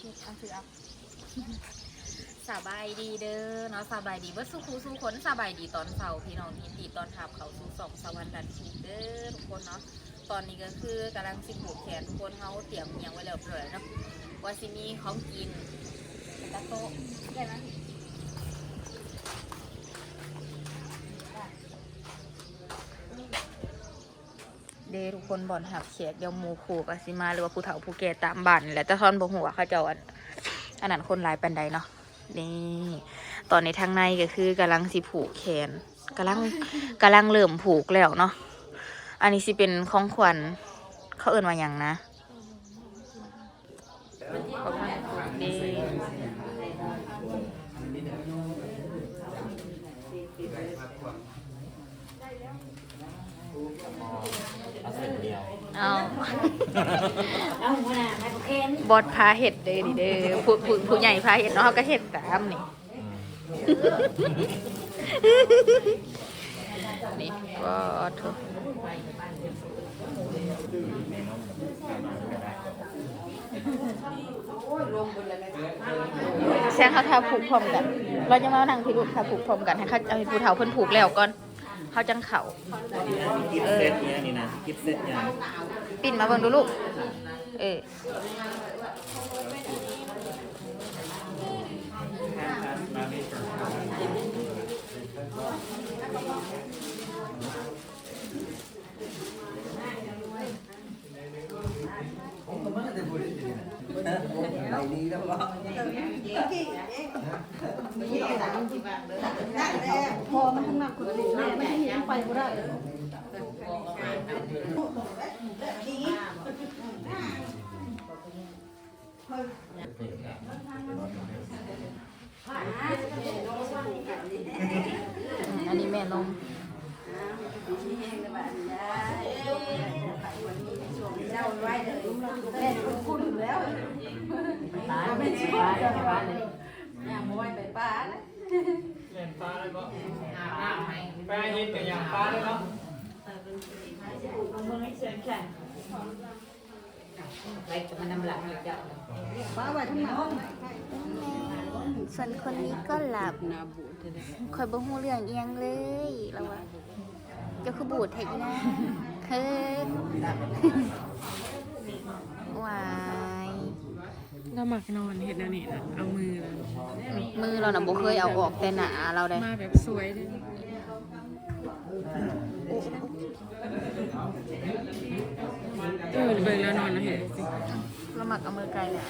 เอาถือเอาสบายดีเด้อเนาะสบายดีเว่าสู้ครูสู้คนสบายดีตอนเสาร์พี่น้องยินดีตอนทับเขาสู่สองสวรรค์ดันทีเด้อทุกคนเนาะตอนนี้ก็คือกำลังสิผูกแขนทุกคนเขาเตรียมอิหยังไว้แล้วเรียบร้อยเนาะว่าสิมีของกินตะโต๊ะได้ไหม เดทุกคนบ่อนหับเขียกเดี๋ยวหมูผูกสิมาหรือว่าผู้เฒ่าผู้แก่ตามบ้านแหละแต่ทอนบ่หัวเขาเจ้าอันอันนั้นคนหลายปันใดเนาะนี่ตอนในทางในก็คือกำลังสิผูกแขนกำลังกำลังเริ่มผูกแล้วเนาะอันนี้สิเป็นของขวัญเขาเอื่นว่าอย่างนะของขวัญผูกเด้ เอาเส้นเดียวเอาเอาหัวหน้าให้เขาเค้นบอดพาเห็ดเด้อนี่เด้อผู้ผู้ผู้ใหญ่พาเห็ดเนาะเขาก็เห็ดตามนี่ นี่ก็ถูกแซงเขาทาผูกพร้อมกัน เราจะมานั่งพิรุธทาผูกพร้อมกันให้เขาเอาให้ผู้เฒ่าเพิ่นผูกแล้วก่อน เขาจังเข่ากิฟต์เซตเนี่ยนี่นะกิฟต์เซตเนี่ยปิ่นมาเบิ่งดูลูก เออ พอมันทั้งหนักคนอื่นไม่ได้ยังไปก็ได้ อืมอันนี้แม่นม เจ้าไว้เลยแม่คุณคุณแล้ว ป้าไม่ช่วยป้าเลยย่างมวยไปป้าเลยเล่นปลาแล้วก็ปลาเย็นกับอย่างปลาเลยเนาะป้าไว้ทั้งหนักส่วนคนนี้ก็หลับคอยบ่ฮู้เรื่องเอียงเลยแล้วว่าเจะคือบูดแท้อีนะเฮ้ยวาย เราหมักนอนเห็ดอันนี้นะเอามือเลยมือเราน่ะบ่เคยเอาออกแต่หนาเราได้มาแบบสวยเลยเออเบิ่งแล้วนอนแล้วเห็ดสิเราหมักเอามือไกลเลย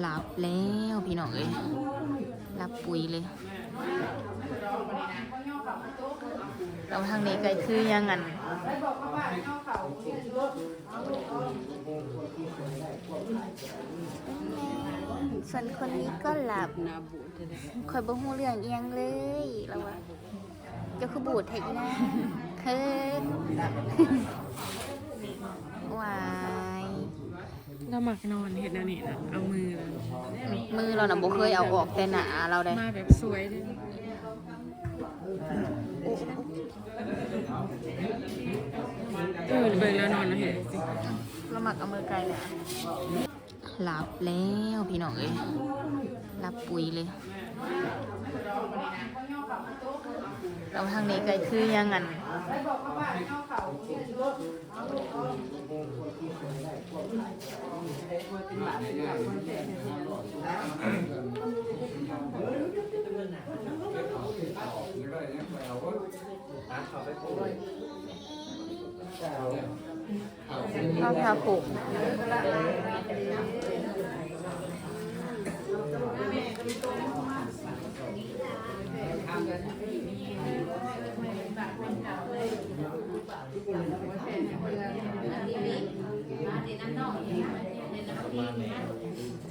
หลับแล้วพี่น้องเอ้ยหลับปุ๋ยเลยเราทางนี้ก็คือยังงัน ส่วนคนนี้ก็หลับนาบูดเลยคอยบ่ฮู้เรื่องเอียงเลยแล้วว่าเจะคือบูดแท้อีนะเฮ้ยวายเราหมักนอนเห็ดอันนี้นะเอามือเลยมือเราน่ะบ่เคยเอาออกแต่หนาเราได้มาแบบสวยเลย เออเบิ่งแล้วนอนแล้วเห็ดสิเราหมักเอามือไกลเลยหลับแล้วพี่น้องเอ้ยหลับปุ๋ยเลยเราทางนี้ก็คือยังงัน ข้าวพาผูกประมาณนี้ว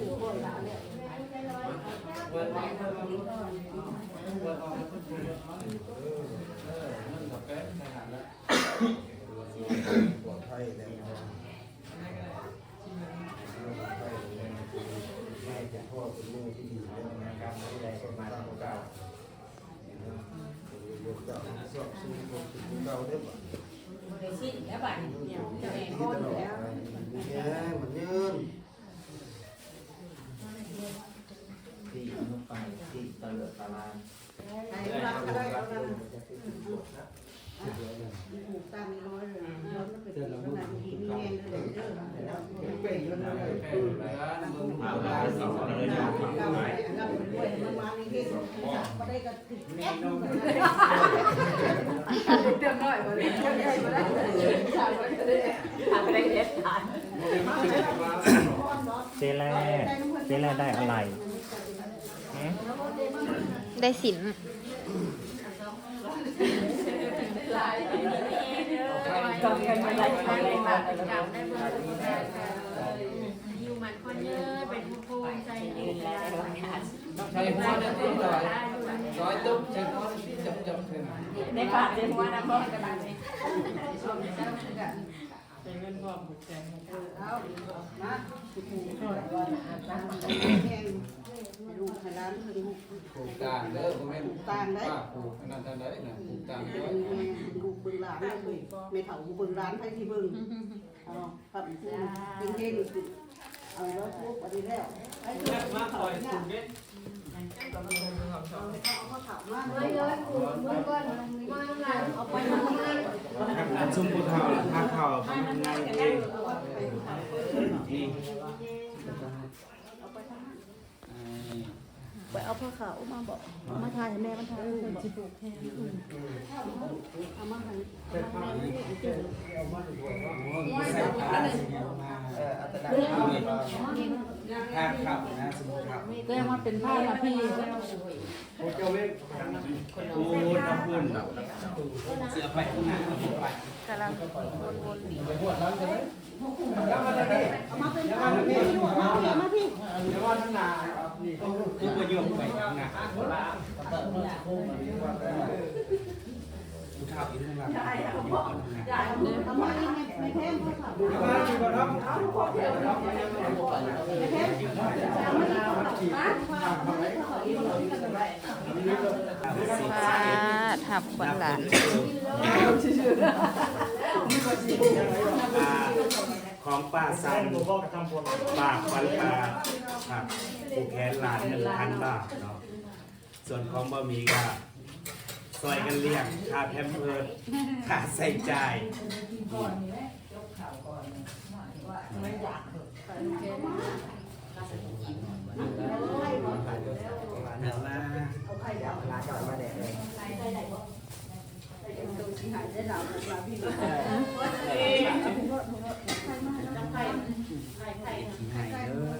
ายเที่ลงไปที่ตะเลือดตะลานผูก ตามน้อยเลยย้อนมันเป็นขนาดนี้มีแรงเลยเด้อเป็นอยู่นั่นเลยเอาได้สองเลยนะเราเราด้วยมันมานี่เฮ็ดบ่ได้ก็ติดแก๊สเต็มน้อยบ่ได้เต็มใหญ่บ่ได้ชาวบ่ได้ทำได้เฮ็ดทานเจแรกเจแรกได้อะไรได้สิน ก็กันมาได้ไปได้มาอยู่มันคนเยอะเป็นภูมิใจดีแล้วใช้หัวเนี่ยตุ้มลอยลอยตุ้มใช้หัวจับจับขึ้นในปากในหัวนะบ่กระดาษนี่ใช้เงินพร้อมหมดแจงเอามาผูกช่วยว่าตามแห้ง ลูกให้ร้านลูกปลูกตางเด้อผมไม่ปลูกตางได้ปลูกนั่นทางไหนนะปลูกตางด้วยลูกบึงหลานเลยไม่เฒ่าบึงร้านไปที่บึงเอาครับคุณเฮงๆเอาแล้วปุ๊บอันนี้แล้วไอ้มาต่อยถูกเด็ดเขาถามมาเฮ้ยเฮ้ยกูมึงก่อนมึงก่อนเอาไปทำงานชุ่มผู้เฒ่าถ้าเฒ่าเป็นไงเองนี่ ไปเอาผ้าขาวมาบอกมาทายให้แม่มันทายสิปลูกแทนเอามาให้ถ้าขับนะสมมติขับแจ้งว่าเป็นผ้าละพี่โอ้ทำคุณเสือไปข้างหน้าเอาไปกำลังวนๆไปบวชแล้วใช่ไหมเอามาเป็นผ้าแม่ลูกเอามามาพี่เดี๋ยวว่าข้างหน้า นี่ก็คือประโยชน์ไปน้าผู้เฒ่าอยู่ข้างหลังเอามาที่บ้านเราไม่แพงามาเอามาฟาดหับขวัญหลานของป้าซันป้าควันปลา ครับผูกแขนหลานหนึ่งพันบาทเนาะส่วนของบะหมี่ก็ซอยกันเรียกค่าแพมเพิร์ดค่าใส่จ่ายเดี๋ยวนะให้เด้อ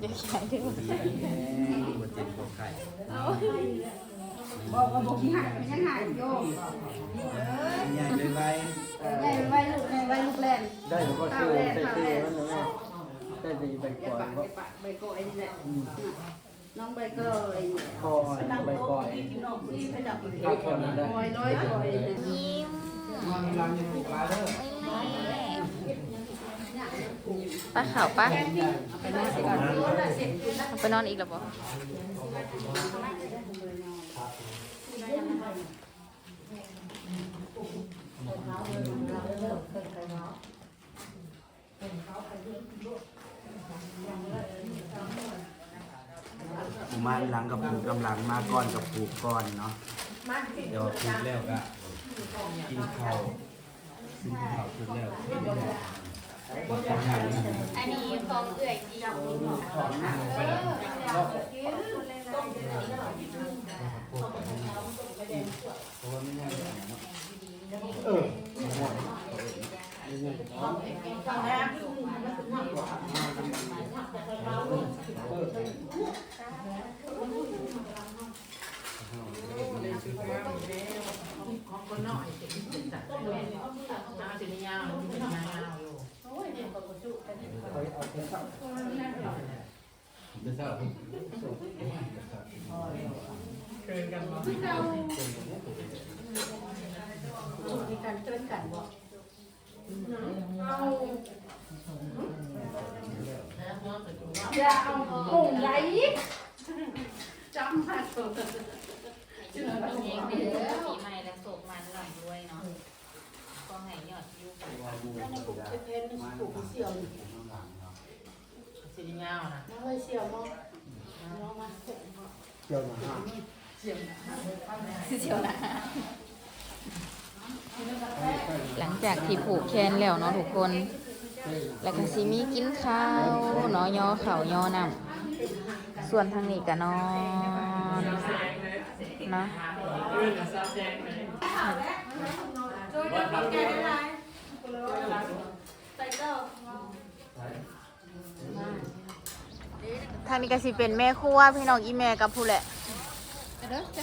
เดี๋ยวใช้ด้วย บ่เจ็บบ่ไข้บอกว่าบอกขี้หายมันยังหายโยมใหญ่เลยไว้ใหญ่ไว้ลูกใหญ่ไว้ลูกแล่นได้ก็คือได้ที่นั่นนะได้ดีไปก่อนก็ใบกอยนี่แหละน้องใบเกยคอยไปก่อนน้องที่ไปจับก็คนได้กอยร้อยกอยยิ้มมันรังยัง ปลูกปลาเด้อป้าขาวป้าไปนอนอีกแล้วบ่มาหลังกับผูกกำลังมาก่อนกับผูกก่อนเนาะเดี๋ยวผูกแล้วก็กินข้าวกินข้าวผูกแล้ว อันนี้ของเอื่อยจีเเกินกันมามีการเตือนกันบ่อย่าเอาหุ่งไหลจำมาตัวปีใหม่และโศกมันหลังด้วยเนาะก็ให้ยอดยูนั่นปลูกเพชรนี่ปลูกเสี่ยวนี่สีเงานะน้อยเสี่ยวเนาะน้องมา เสี่ยวเนาะเชียวนะหลังจากที่ผูกแขนแล้วเนาะทุกคน แล้วก็สิมีกินข้าวเนาะย่อเข่าย่อนำส่วนทางนี้ก็นอนเนาะเรื่องกับซาแซงเลยไปเจ้า ทางนี้ก็สิเป็นแม่ครัวพี่น้องอีแม่กับผู้แหละ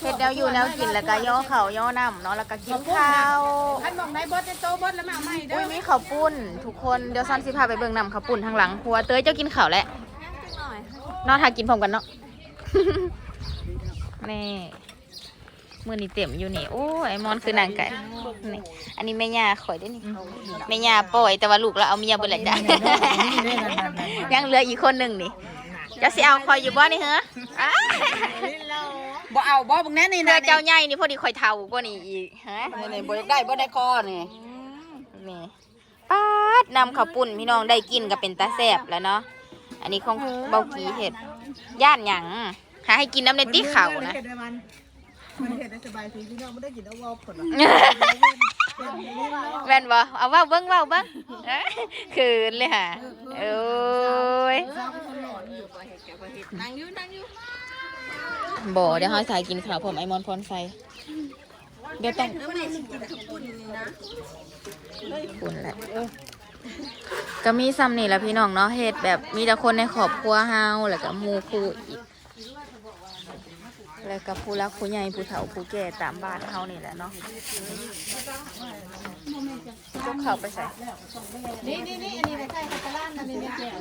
เฮ็ดแนวอยู่แนวกินแล้วก็ย่อเข่าย่อนำเนาะแล้วก็กินข้าวท่านบอกได้บดได้โตบดแล้วมาเอาใหม่เด้อุ้อยมีข้าวปุ้น ทุกคนเดี๋ยวซันสิพาไปเบิ่งนำข้าวปุ้นทางหลังครัวเต้ยเจ้ากินข้าวแล้วเนอนทากินพร้อมกันเนาะ นี่มือนี่เต็มอยู่นี่โอ้ยไอมอนคือนางไก่นี่อันนี้แม่ย่าข่อยได้นี่แม่ย่าปล่อยแต่ว่าลูกเราเอาเมียเบิดแล้วจ้ะ ยังเหลืออีกคนหนึ่งนี่ จะสิเอาคอยอยู่บ่นี่เหรออ้าบ่เอาบ่บังแน่นี่เธนะอเจ้าใหญ่นี่พอดีข่อยเท่ากว่านี่อีกฮะนี่บ่ได้บ่ได้คอนี่นี่ป้าดนำข้าวปุ้นพี่น้องได้กินก็เป็นตาแซ่บแล้วเนาะอันนี้ของเบากีเห็ดย่านหยังหาให้กินน้ำในตีเข่านะ มันเห็ดได้สบายทีพี่น้องไม่ได้กินเอาวอลผลหรอแม่นบ่เอาเว่าเบิ้งเว่าเบิ้งเอ้ยคืนเลยค่ะโอ้ยนั่งอยู่นั่งอยู่บ่เดี๋ยวเฮาสายกินข้าวผมไอมอนพรไซเดี๋ยวต้องแล้วไม่ได้กินข้าวปุ้นนี่นะปุ่นแหละก็มีซ้ำนี่แหละพี่น้องเนาะเฮ็ดแบบมีแต่คนในครอบครัวเฮาแล้วก็หมู่คู่อีก แล้วก็ผู้รักผู้ใหญ่ผู้เฒ่าผู้แก่ตามบ้านเฮานี่แหละเนาะจกเข้าไปใส่ นี่นี่นี่อันนี้ใช่คาตาลานนะนี่นี่แก้ว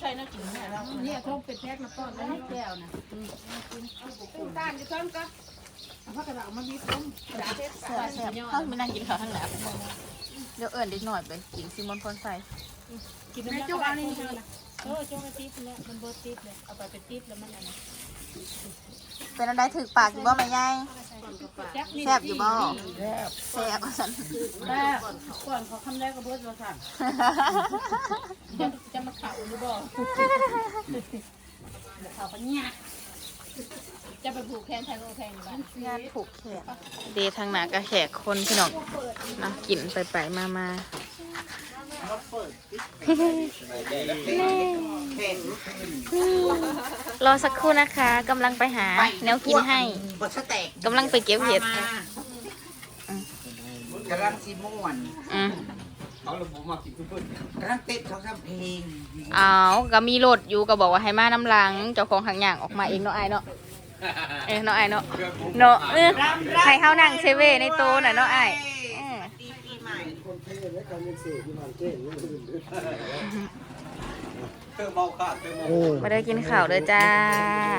ใช่นะกินแล้วนี่คงเป็นแพ็คมาต้อนแล้วนี่แก้วนะตุ้งตานจะซ้อมก็เอาพักกระดาษมาบีบต้มกระดาษเทศแซ่บแซ่บเฮาไม่นั่งกินข้าวทั้งหลายเดี๋ยวเอิ้นเด็กหน่อยไปกินซิมอนพรไซกินน้ำจุกอันนี้ เออจุกติ๊บแล้วมันเบิร์ติ๊บเลยเอาไปเป็นติ๊บแล้วมันอะไรเป็นอันใดถึกปากอยู่บ่แม่ยายแซ่บอยู่บ่แซ่บว่าซั่นแม่ก่อนเขาคำแรกก็เบิดว่าสั่นจะมาข่าวหรือบ่ข่าวปัญญาจะไปผูกแขนใช้โอแขนบ้านญาติผูกแขกเดทางหน้าก็แขกคนพี่น้องนะกินไปไปมามา รอสักครู่นะคะกำลังไปหาแนวกินให้บดสแต็กกำลังไปเก็บเห็ดกำลังสิม่วนอืมเขาระบุมากินทุกคนกำลังเต้นสองสามเพลงเอาก็มีรถอยู่ก็บอกว่าให้มาน้ำหลังเจ้าของหางอย่างออกมาเองเนาะไอายเนาะเอ้เนาะไอายเนาะเนาะเออให้เขานั่งเซเว่ในโต๊ะน่ะเนาะไอายอืม ปีปีใหม่ เธอเมาขาดเธอเมามาได้กินข้าวเลยจ้า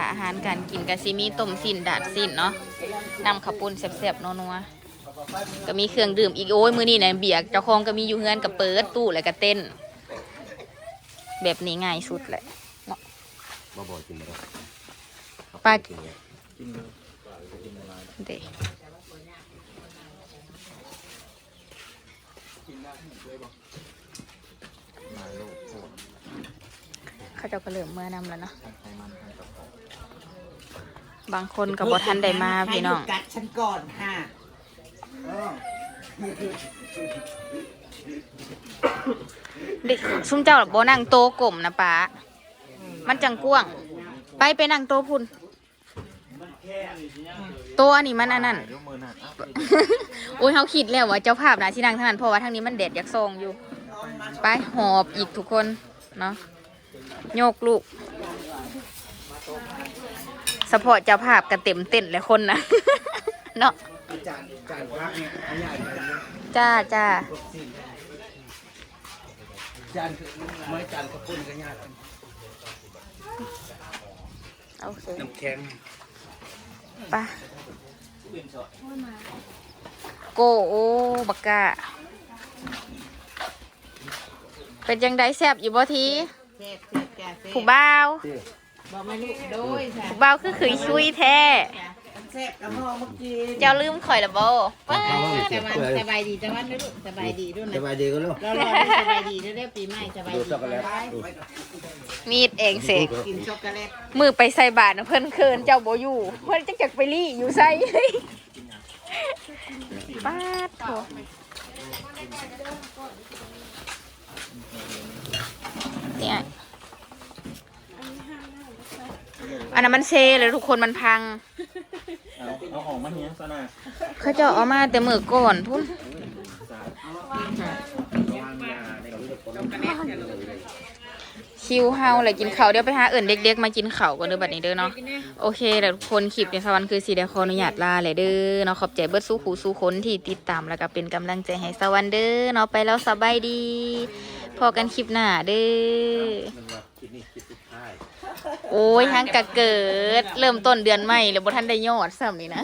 อาหารการกินกะซิมีต้มสินดาดสินเนาะนำข้าวปุ้นแซ่บๆนัวๆก็มีเครื่องดื่มอีกโอ้ยมื้อนี้เนี่ยเบียร์เจ้าของก็มีอยู่เฮือนกับเปิดตู้แล้วก็เต้น แบบนี้ง่ายสุดแหละเนาะบ่บ่กินบ่ได้ปลาเด เขาเจะก็เริ่มเมื่อนำแล้วเนาะบางคนกับบทันได้มาพี่น้องให้ดูกัดฉันก่อนค่ะเออเด็กซุ่มเจ้าแบบโบนั่งโตะกลมนะป้ามันจังกว้าง ไปไปนั่งโตะพุ่นโตะอันนี้มันอันนั้นโอ้ยเขาคิดแล้วว่าเจ้าภาพนะที่นั่งทางนั้นเพราะว่าทางนี้มันเด็ดอยากซองอยู่ ไปหอบอีกทุกคนเนาะ โยกลูกสปอร์ตเจ้าภาพกันเต็มเต้นเลยคนนะเนาะจานจานพักเนี่ยอันใหญ่เลยนะจ้าจ้าจานคือไม่จานกระปุ้นก็ยากโอเคน้ำแข็งไปะโกโอบักกะเป็นยังไดแซบอยู่บ่ที แซ่บแซ่บจ้ะแซ่บผู้บ่าวบอกมาลูกโดยค่ะผู้บ่าวคือขือชุยแท้แซ่บกับพ่อเมื่อกี้เจ้าลืมข่อยละบ่ป้าสบายสบายดีจังหวัดนะลูกสบายดีด้วยสนะบายดีก็ลูกเรารอสบายดีด้วยปีใหม่สบายดีมีดเองเสกกินช็อกโกแลตมือไปใส่บาทนะเพิ่นเคินเจ้าบ่อยู่ เพิ่นจักจักไปรี่อยู่ใส่ป้าดโถเนี่ย อันนั้นมันเซเลยทุกคนมันพัง เอาเอาออกมาเนี้ยซะหน่อยเขาเจะเอามาแต่มือก่อนพุ่นคิวเฮาเลยกินข้าวเดี๋ยวไปหาเอิ่นเด็กๆมากินข้าวกันเด้อบัดนี้เด้อเนาะโอเคแล้วทุกคนคลิปในสวรรค์คือสีได้ขออนุญาตลาเลยเด้อเนาะขอบใจเบิดสู้หูสู้คนที่ติดตามแล้วก็เป็นกำลังใจให้สวรรค์เด้อเนาะไปแล้วสบายดี พอกันคลิปหน้าเด้อ โอ้ยทางกะเกิด เริ่มต้นเดือนใหม่แล้วบ่ทันได้ยอดซ้ำนี่นะ